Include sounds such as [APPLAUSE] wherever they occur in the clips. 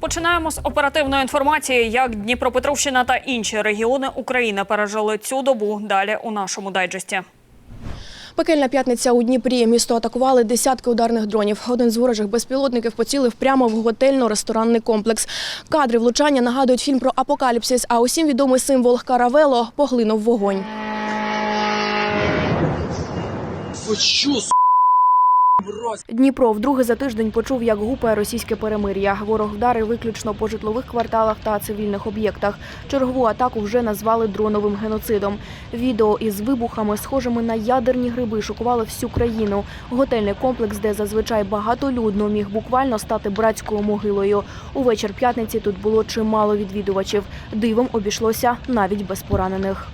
Починаємо з оперативної інформації, як Дніпропетровщина та інші регіони України пережили цю добу. Далі у нашому дайджесті. Пекельна п'ятниця у Дніпрі. Місто атакували десятки ударних дронів. Один з ворожих безпілотників поцілив прямо в готельно-ресторанний комплекс. Кадри влучання нагадують фільм про апокаліпсис, а усім відомий символ Каравело поглинув вогонь. Дніпро вдруге за тиждень почув, як гупає російське перемир'я. Ворог вдарив виключно по житлових кварталах та цивільних об'єктах. Чергову атаку вже назвали дроновим геноцидом. Відео із вибухами, схожими на ядерні гриби, шокувало всю країну. Готельний комплекс, де зазвичай багатолюдно, міг буквально стати братською могилою. Увечір п'ятниці тут було чимало відвідувачів. Дивом обійшлося навіть без поранених.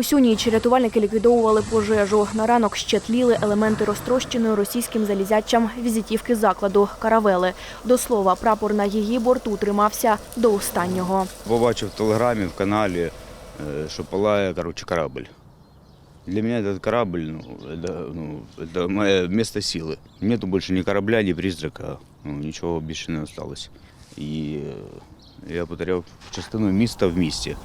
Усю ніч рятувальники ліквідовували пожежу. На ранок ще тліли елементи розтрощеної російським залізячам візитівки закладу каравели. До слова, прапор на її борту тримався до останнього. Побачив в телеграмі, в каналі, е, що палає коротше, корабль. Для меня этот корабль, ну, это, ну, это мое место силы. Нету больше ни корабля, ни призрака, ну, нічого більше не осталось. І е, я потеряв частину міста в місті.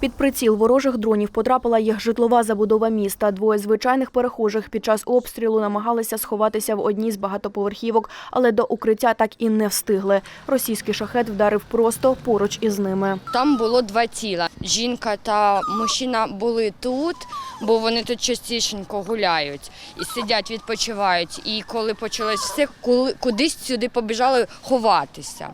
Під приціл ворожих дронів потрапила їх житлова забудова міста. Двоє звичайних перехожих під час обстрілу намагалися сховатися в одній з багатоповерхівок, але до укриття так і не встигли. Російський шахет вдарив просто поруч із ними. Там було два тіла. Жінка та мужчина були тут, бо вони тут частішенько гуляють і сидять, відпочивають. І коли почалось все, кудись сюди побіжали ховатися.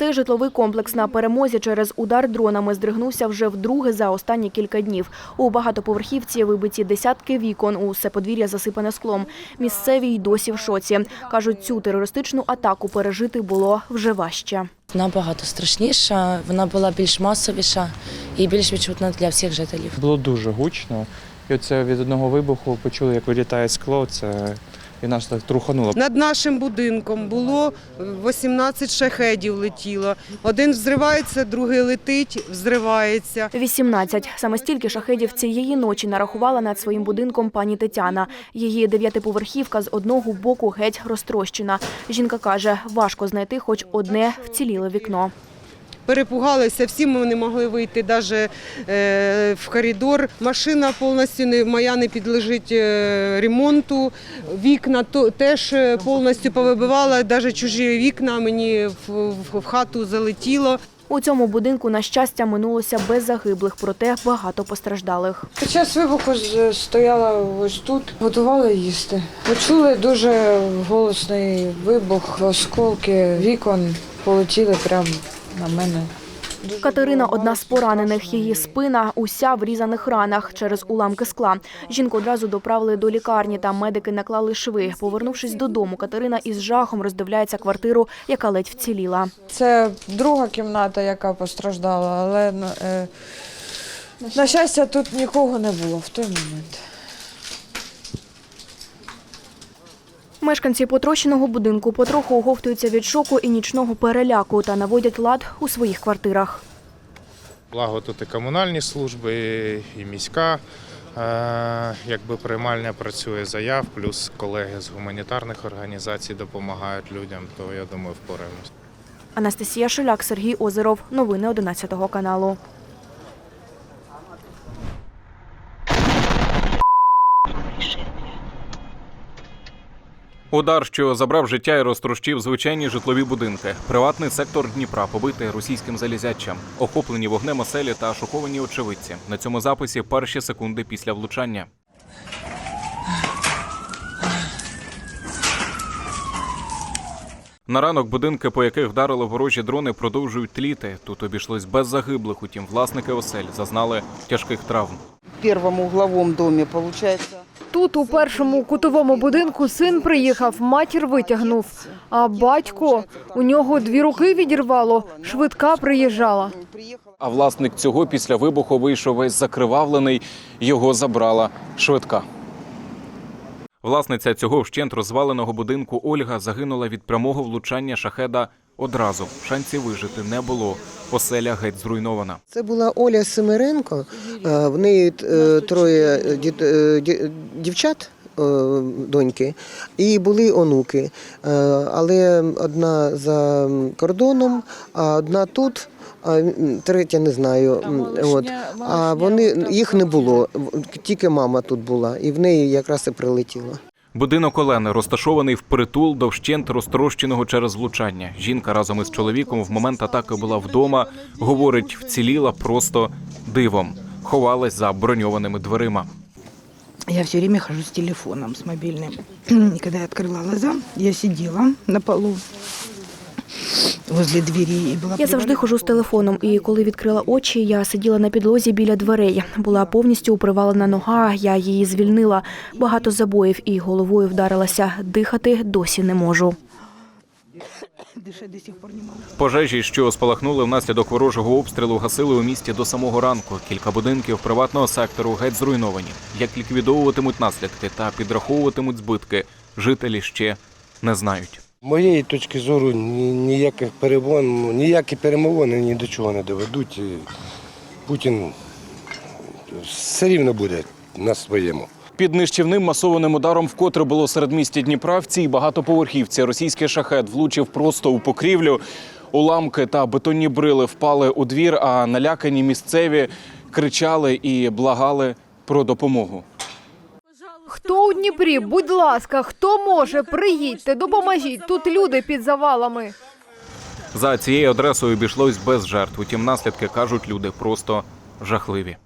Цей житловий комплекс на перемозі через удар дронами здригнувся вже вдруге за останні кілька днів. У багатоповерхівці вибиті десятки вікон, усе подвір'я засипане склом. Місцеві й досі в шоці. Кажуть, цю терористичну атаку пережити було вже важче. Набагато страшніша, вона була більш масовіша і більш відчутна для всіх жителів. Було дуже гучно. І оце від одного вибуху почули, як вилітає скло. Це і нас так трухануло. Над нашим будинком було 18 шахедів летіло. Один взривається, другий летить, взривається. 18. Саме стільки шахедів цієї ночі нарахувала над своїм будинком пані Тетяна. Її дев'ятиповерхівка з одного боку геть розтрощена. Жінка каже, важко знайти хоч одне вціліле вікно. Перепугалися, всі ми не могли вийти навіть в коридор. Машина повністю не, моя не підлежить е, ремонту. Вікна то, теж е, повністю повибивала, навіть чужі вікна мені в, в, в хату залетіло. У цьому будинку, на щастя, минулося без загиблих, проте багато постраждалих. Під час вибуху стояла ось тут, готувала їсти. Почули дуже голосний вибух, осколки вікон полетіли прямо на мене. Катерина одна з поранених. Її спина уся в різаних ранах через уламки скла. Жінку одразу доправили до лікарні. Там медики наклали шви. Повернувшись додому, Катерина із жахом роздивляється квартиру, яка ледь вціліла. Це друга кімната, яка постраждала, але е, на щастя тут нікого не було в той момент. Мешканці потрощеного будинку потроху оговтуються від шоку і нічного переляку та наводять лад у своїх квартирах. Благо тут і комунальні служби, і міська е, якби приймальня працює заяв, плюс колеги з гуманітарних організацій допомагають людям, то я думаю, впораємось. Анастасія Шиляк, Сергій Озеров. Новини 11 каналу. Удар, що забрав життя і розтрощив звичайні житлові будинки. Приватний сектор Дніпра побитий російським залізячам, охоплені вогнем оселі та шоковані очевидці. На цьому записі перші секунди після влучання. На ранок будинки, по яких вдарили ворожі дрони, продовжують тліти. Тут обійшлось без загиблих. Утім, власники осель зазнали тяжких травм. в первом угловом доме, получается. Тут у першому кутовому будинку син приїхав, матір витягнув. А батько у нього дві руки відірвало. Швидка приїжджала. А власник цього після вибуху вийшов весь закривавлений. Його забрала швидка. Власниця цього вщент розваленого будинку Ольга загинула від прямого влучання шахеда одразу шансів вижити не було. Оселя геть зруйнована. Це була Оля Семеренко. Е, В неї е, троє діт- е, дівчат. Доньки, і були онуки, але одна за кордоном, а одна тут, а третя не знаю. От. А вони їх не було, в- тільки мама тут була, і в неї якраз і прилетіло. Будинок Олени розташований впритул до вщент розтрощеного через влучання. Жінка разом із чоловіком в момент атаки була вдома. Говорить, вціліла просто дивом. Ховалась за броньованими дверима. Я все время хожу с телефоном, с мобильным. [CLEARS THROAT] И когда я открыла глаза, я сидела на полу возле двери и была Я завжди ходжу з телефоном, і коли відкрила очі, я сиділа на підлозі біля дверей. Була повністю упривалена нога, я її звільнила. Багато забоїв і головою вдарилася. Дихати досі не можу. дышать до сих пор не могу. Пожежі, що спалахнули внаслідок ворожого обстрілу, гасили у місті до самого ранку. Кілька будинків приватного сектору геть зруйновані. Як ліквідовуватимуть наслідки та підраховуватимуть збитки, жителі ще не знають. Моєї точки зору ні- ніяких перемовин, ніякі перемовини ні до чого не доведуть. І Путін все рівно буде на своєму. Під нищівним масованим ударом вкотре було серед місті Дніпра в цій багатоповерхівці. Російський шахет влучив просто у покрівлю. Уламки та бетонні брили впали у двір, а налякані місцеві кричали і благали про допомогу. Хто у Дніпрі? Будь ласка, хто може, приїдьте, допоможіть. Тут люди під завалами. За цією адресою обійшлось без жертв. Утім, наслідки кажуть люди просто жахливі.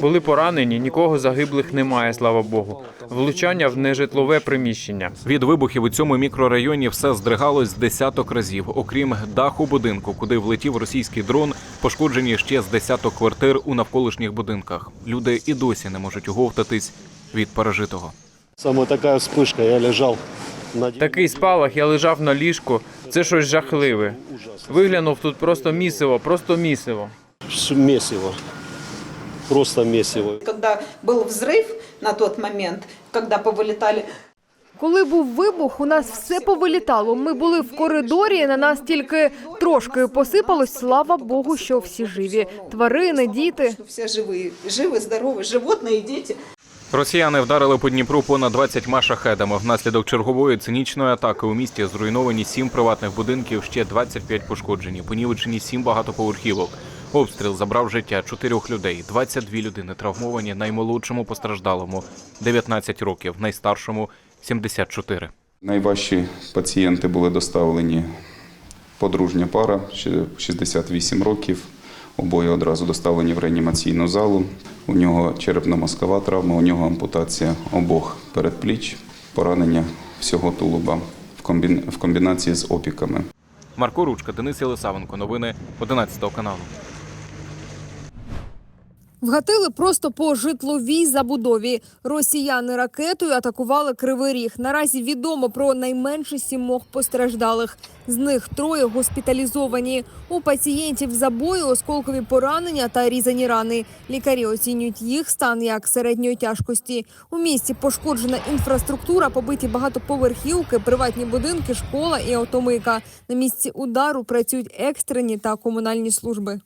Були поранені, нікого загиблих немає, слава Богу. Влучання в нежитлове приміщення. Від вибухів у цьому мікрорайоні все здригалось з десяток разів. Окрім даху будинку, куди влетів російський дрон, пошкоджені ще з десяток квартир у навколишніх будинках. Люди і досі не можуть оговтатись від пережитого. Саме така вспишка, я лежав на Такий спалах, я лежав на ліжку. Це щось жахливе. Виглянув тут просто місиво, просто місиво. месиво. Просто месиво. Когда был взрыв на тот момент, когда повылетали Коли був вибух, у нас все повилітало. Ми були в коридорі, на нас тільки трошки посипалось. Слава Богу, що всі живі. Тварини, діти. все живые, живы, здоровы, животные, дети. Росіяни вдарили по Дніпру понад 20 шахедами. Внаслідок чергової цинічної атаки у місті зруйновані сім приватних будинків, ще 25 пошкоджені, понівечені сім багатоповерхівок. Обстріл забрав життя чотирьох людей, 22 людини травмовані, наймолодшому постраждалому 19 років, найстаршому 74. Найважчі пацієнти були доставлені подружня пара, ще 68 років. Обоє одразу доставлені в реанімаційну залу. У нього черепно-мозкова травма, у нього ампутація обох передпліч, поранення всього тулуба в комбін- в комбінації з опіками. Марко Ручка, Денис Єлисавенко. Новини 11 каналу. Вгатили просто по житловій забудові. Росіяни ракетою атакували Кривий Ріг. Наразі відомо про найменше сімох постраждалих. З них троє госпіталізовані. У пацієнтів забої, осколкові поранення та різані рани. Лікарі оцінюють їх стан як середньої тяжкості. У місті пошкоджена інфраструктура, побиті багатоповерхівки, приватні будинки, школа і автомийка. На місці удару працюють екстрені та комунальні служби.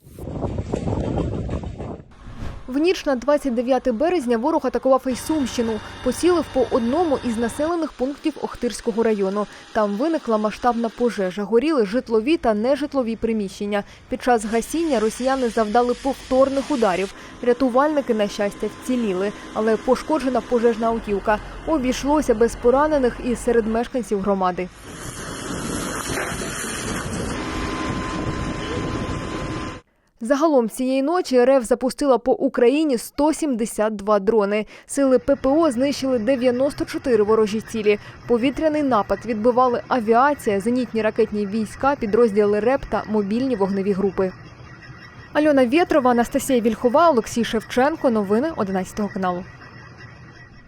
В ніч на 29 березня ворог атакував і Сумщину. Поцілив по одному із населених пунктів Охтирського району. Там виникла масштабна пожежа. Горіли житлові та нежитлові приміщення. Під час гасіння росіяни завдали повторних ударів. Рятувальники, на щастя, вціліли, але пошкоджена пожежна автівка. Обійшлося без поранених і серед мешканців громади. Загалом цієї ночі РФ запустила по Україні 172 дрони. Сили ППО знищили 94 ворожі цілі. Повітряний напад відбивали авіація, зенітні ракетні війська, підрозділи РЕП та мобільні вогневі групи. Альона Вєтрова, Анастасія Вільхова, Олексій Шевченко. Новини 11 каналу.